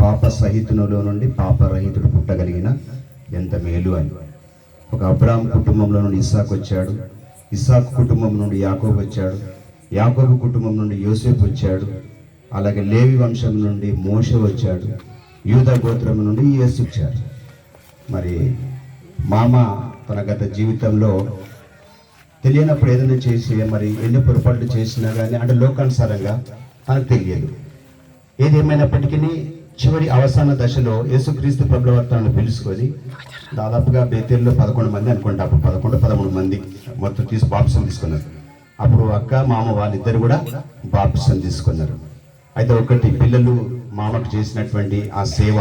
పాప సహితునిలో నుండి పాపరహితుడు పుట్టగలిగిన ఎంత మేలు అని. ఒక అబ్రాహం కుటుంబంలో నుండి ఇస్సాకు వచ్చాడు. ఇస్సాకు కుటుంబం నుండి యాకోబు వచ్చాడు. యాకోబు కుటుంబం నుండి యోసేపు వచ్చాడు. అలాగే లేవి వంశం నుండి మోష వచ్చాడు. యూద గోత్రం నుండి యేసు వచ్చాడు మరి మామ తన గత జీవితంలో తెలియనప్పుడు ఏదైనా చేసి మరి ఎన్ని పొరపాట్లు చేసినా కానీ అంటే లోకానుసారంగా మనకు తెలియదు. ఏదేమైనప్పటికీ చివరి అవసాన దశలో యేసుక్రీస్తు ప్రభువర్తనను పిలుచుకొని దాదాపుగా బేతేరులో పదకొండు మంది అనుకుంటా. అప్పుడు పదకొండు పదమూడు మంది మొత్తం తీసి బాప్సం తీసుకున్నారు. అప్పుడు అక్క మామ వాళ్ళిద్దరు కూడా బాప్సం తీసుకున్నారు. అయితే ఒకటి పిల్లలు మామకు చేసినటువంటి ఆ సేవ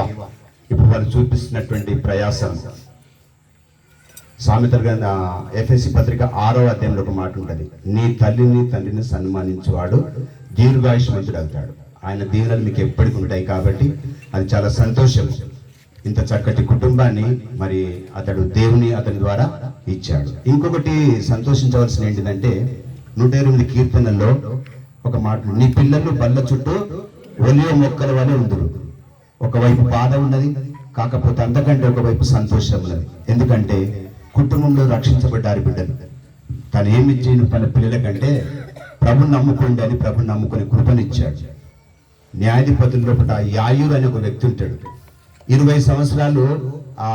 ఇప్పుడు వారు చూపిస్తున్నటువంటి ప్రయాసం. సామెతలు గ్రంథ ఎఫ్ఎస్సి పత్రిక ఆరో అధ్యాయంలో ఒక మాట ఉంటుంది. నీ తల్లిని తండ్రిని సన్మానించేవాడు దీర్ఘాయుష్మంతుడు అవుతాడు ఆయన దీవెనలు మీకు ఎప్పటికి ఉంటాయి కాబట్టి అది చాలా సంతోషం. ఇంత చక్కటి కుటుంబాన్ని మరి అతడు దేవుని అతని ద్వారా ఇచ్చాడు. ఇంకొకటి సంతోషించవలసిన ఏంటిదంటే నూట ఎనిమిది కీర్తనల్లో ఒక మాట నీ పిల్లలు బల్ల చుట్టూ ఒలియ మొక్కల వలె ఉందరు. ఒకవైపు బాధ ఉన్నది కాకపోతే అంతకంటే ఒకవైపు సంతోషం ఉన్నది. ఎందుకంటే కుటుంబంలో రక్షించబడ్డారు బిడ్డలు. తను ఏమి చేయను తన పిల్లలకంటే ప్రభు నమ్ముకోండి అని ప్రభు నమ్ముకుని కృపనిచ్చాడు. న్యాయాధిపతుల లోపల యాయూర్ అనే ఒక వ్యక్తి ఉంటాడు. ఇరవై సంవత్సరాలు ఆ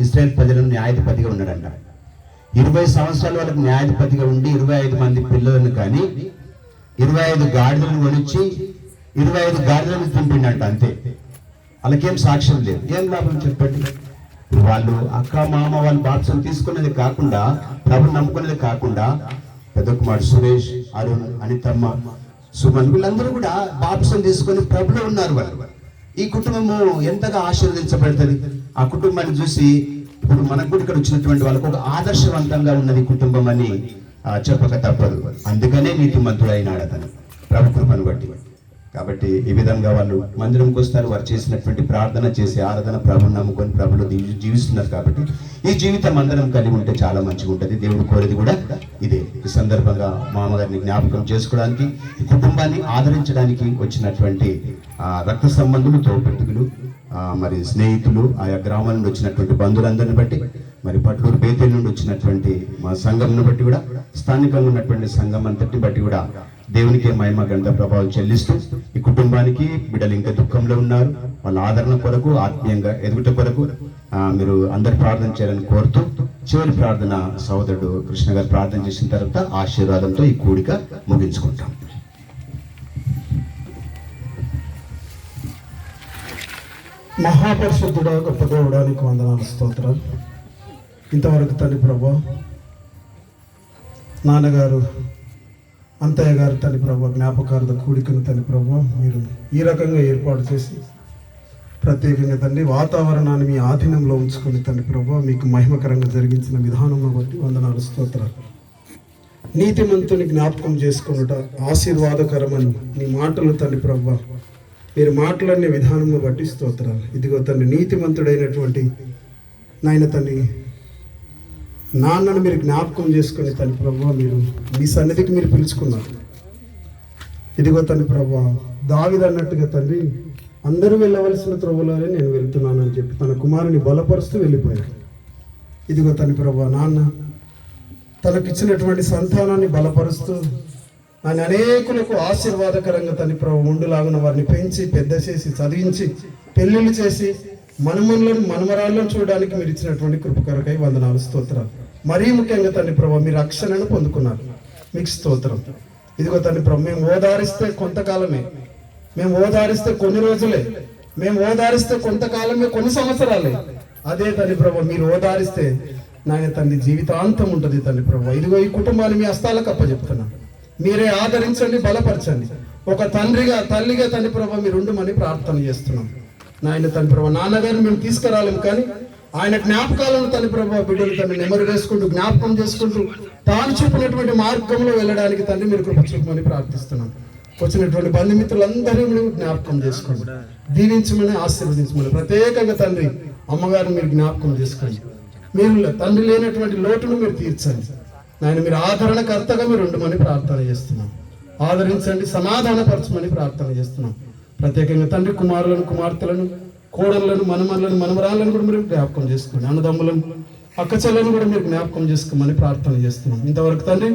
ఇస్రాయల్ ప్రజలను న్యాయాధిపతిగా ఉన్నాడంట. ఇరవై సంవత్సరాలు వాళ్ళకి న్యాయాధిపతిగా ఉండి ఇరవై ఐదు మంది పిల్లలను కానీ ఇరవై ఐదు గాడిదలను కొనిచ్చి ఇరవై ఐదు గాడిదలను తింపిండంట అంతే. వాళ్ళకేం సాక్ష్యం లేదు. ఏం లాభం చెప్పండి? వాళ్ళు అక్క మామ వాళ్ళు బాప్సం తీసుకున్నది కాకుండా ప్రభు నమ్ముకున్నది కాకుండా పెద్ద కుమార్ సురేష్ అరుణ్ అనితమ్మ సుమన్ వీళ్ళందరూ కూడా బాప్సం తీసుకొని ప్రభులో ఉన్నారు వాళ్ళు. ఈ కుటుంబము ఎంతగా ఆశీర్వదించబడుతుంది? ఆ కుటుంబాన్ని చూసి ఇప్పుడు మనకు కూడా ఇక్కడ వచ్చినటువంటి వాళ్ళకు ఒక ఆదర్శవంతంగా ఉన్నది కుటుంబం అని చెప్పక తప్పదు. అందుకనే నీతిమంతుడు అయినాడు అతను. ప్రభు కృపను బట్టి. కాబట్టి ఈ విధంగా వాళ్ళు మందిరంకి వస్తారు వారు చేసినటువంటి ప్రార్థన చేసి ఆరాధన ప్రభుని నమ్ముకొని ప్రభులు జీవిస్తున్నారు కాబట్టి ఈ జీవితం అందరం కలిగి ఉంటే చాలా మంచిగా ఉంటుంది దేవుడు కోరేది కూడా ఇదే. సందర్భంగా మామగారిని జ్ఞాపకం చేసుకోవడానికి కుటుంబాన్ని ఆదరించడానికి వచ్చినటువంటి ఆ, రక్త సంబంధులు తోపెట్టుకులు ఆ, మరి స్నేహితులు ఆయా గ్రామాల నుండి వచ్చినటువంటి బంధువులందరిని బట్టి మరి పట్లూరు బేతేలు నుండి వచ్చినటువంటి మా సంఘంను బట్టి కూడా స్థానికంగా ఉన్నటువంటి సంఘం అంతటిని బట్టి కూడా దేవునికి మహిమ గంట ప్రభావం చెల్లిస్తూ ఈ కుటుంబానికి బిడ్డలు ఇంకా దుఃఖంలో ఉన్నారు. వాళ్ళ ఆదరణ కొరకు ఆత్మీయంగా ఎదుగుట కొరకు మీరు అందరు ప్రార్థన చేయాలని కోరుతూ చివరి ప్రార్థన సోదరుడు కృష్ణ గారు ప్రార్థన చేసిన తర్వాత ఆశీర్వాదంతో ఈ కూడిక ముగించుకుంటాం. మహాపరిశుద్ధుడా గొప్ప దేవుడానికి వందనాలు స్తోత్రాలు. ఇంతవరకు తల్లి ప్రభా నాన్నగారు అంతయ్య గారు తల్లి ప్రభా జ్ఞాపకార్థ కూడికను తల్లి ప్రభా మీరు ఈ రకంగా ఏర్పాటు చేసి ప్రత్యేకంగా తండ్రి వాతావరణాన్ని మీ ఆధీనంలో ఉంచుకొని తండ్రి ప్రభావ మీకు మహిమకరంగా జరిగించిన విధానం బట్టి వందనాలు స్తోత్రాలు. నీతిమంతుని జ్ఞాపకం చేసుకున్నట ఆశీర్వాదకరమని నీ మాటలు తండ్రి ప్రభా మీరు మాట్లాడిన విధానంలో బట్టి స్తోత్రాలు. ఇదిగో తండ్రి నీతిమంతుడైనటువంటి నాయన తండ్రి నాన్నను మీరు జ్ఞాపకం చేసుకుని తండ్రి ప్రభావ మీరు మీ సన్నిధికి మీరు పిలుచుకున్నారు. ఇదిగో తండ్రి ప్రభా దావిదన్నట్టుగా తండ్రి అందరూ వెళ్ళవలసిన త్రోవలోనే నేను వెళ్తున్నాను అని చెప్పి తన కుమారుని బలపరుస్తూ వెళ్ళిపోయాడు. ఇదిగో తన ప్రభు నాన్న తనకిచ్చినటువంటి సంతానాన్ని బలపరుస్తూ ఆయన అనేకులకు ఆశీర్వాదకరంగా తన ప్రభు ముందులాగున వారిని పెంచి పెద్ద చేసి చదివించి పెళ్ళిళ్ళు చేసి మనుమనులను మనమరాళ్ళను చూడడానికి మీరు ఇచ్చినటువంటి కృపకరకై వందనాలు స్తోత్రాలు. మరీ ముఖ్యంగా తండ్రి ప్రభు మీరు రక్షణను పొందుకున్నారు. మీకు స్తోత్రం. ఇదిగో తండ్రి ప్రభు మేము ఓదారిస్తే కొంతకాలమే మేము ఓదారిస్తే కొన్ని రోజులే. మేము ఓదారిస్తే కొంతకాలమే కొన్ని సంవత్సరాలే. అదే తండ్రి ప్రభు మీరు ఓదారిస్తే నాయన తండ్రి జీవితాంతం ఉంటుంది తండ్రి ప్రభు. ఇదిగో ఈ కుటుంబాన్ని మీ హస్తాలకు అప్పచెప్తున్నా మీరే ఆదరించండి బలపరచండి. ఒక తండ్రిగా తల్లిగా తండ్రి ప్రభు మీరు ఉండమని ప్రార్థన చేస్తున్నాం. నాయన తండ్రి ప్రభు నాన్నగారిని మేము తీసుకురాలేము కానీ ఆయన జ్ఞాపకాలను తండ్రి ప్రభు బిడ్డలు తండ్రి నెమరు వేసుకుంటూ జ్ఞాపకం చేసుకుంటూ తాను చూపినటువంటి మార్గంలో వెళ్ళడానికి తండ్రి మీరు కృప చూపమని ప్రార్థిస్తున్నాం. వచ్చినటువంటి బంధుమిత్రులందరూ జ్ఞాపకం చేసుకోండి. దీవించమని ఆశీర్వదించమని ప్రత్యేకంగా తండ్రి అమ్మగారిని మీరు జ్ఞాపకం చేసుకోండి. మీరు తండ్రి లేనటువంటి లోటును మీరు తీర్చండి. నాయన మీరు ఆదరణకర్తగా మీరు ఉండమని ప్రార్థన చేస్తున్నాం. ఆదరించండి సమాధానపరచమని ప్రార్థన చేస్తున్నాం. ప్రత్యేకంగా తండ్రి కుమారులను కుమార్తెలను కోడళ్ళను మనమలను మనమరాలను కూడా మీరు జ్ఞాపకం చేసుకోండి. అన్నదమ్ములను అక్క చెల్లెలను కూడా మీరు జ్ఞాపకం చేసుకోమని ప్రార్థన చేస్తున్నాం. ఇంతవరకు తండ్రి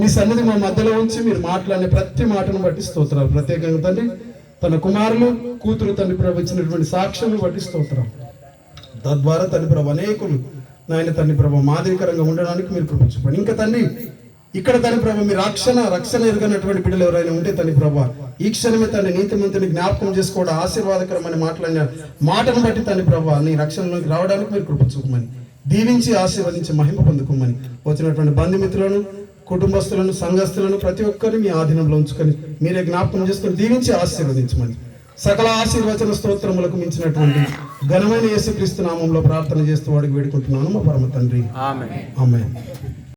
మీ సన్నిధి మా మధ్యలో ఉంచి మీరు మాట్లాడిన ప్రతి మాటను బట్టి స్తోత్రాలు. ప్రత్యేకంగా తండ్రి తన కుమారులు కూతురు తండ్రి ప్రభు ఇచ్చినటువంటి సాక్ష్యాన్ని బట్టి స్తోత్రాలు. తద్వారా తండ్రి ప్రభు అనేకులు నాయన తండ్రి ప్రభు మాదిరికరంగా ఉండడానికి మీరు కృపించండి ఇంకా తండ్రి ఇక్కడ తండ్రి ప్రభు మీ రక్షణ రక్షణ ఎదుగునటువంటి బిడ్డలు ఎవరైనా ఉంటే తండ్రి ప్రభు ఈ క్షణమే తండ్రి నీతిమంతుని జ్ఞాపకం చేసుకోవడం ఆశీర్వాదకరమని మాట్లాడిన మాటను బట్టి తండ్రి ప్రభు నీ రక్షణలోకి రావడానికి మీరు కృపించుకోమని దీవించి ఆశీర్వదించి మహిమ పొందుకోమని వచ్చినటువంటి బంధుమిత్రులను కుటుంబస్తులను సంఘస్థులను ప్రతి ఒక్కరిని మీ ఆధీనంలో ఉంచుకొని మీరే జ్ఞాపకం చేసుకొని దీవించి ఆశీర్వదించమని సకల ఆశీర్వచన స్తోత్రములకు మించినటువంటి ఘనమైన యేసుక్రీస్తు నామంలో ప్రార్థన చేస్తూ వాడికి వేడుకుంటున్నాను మా పరమ తండ్రి. ఆమె ఆమె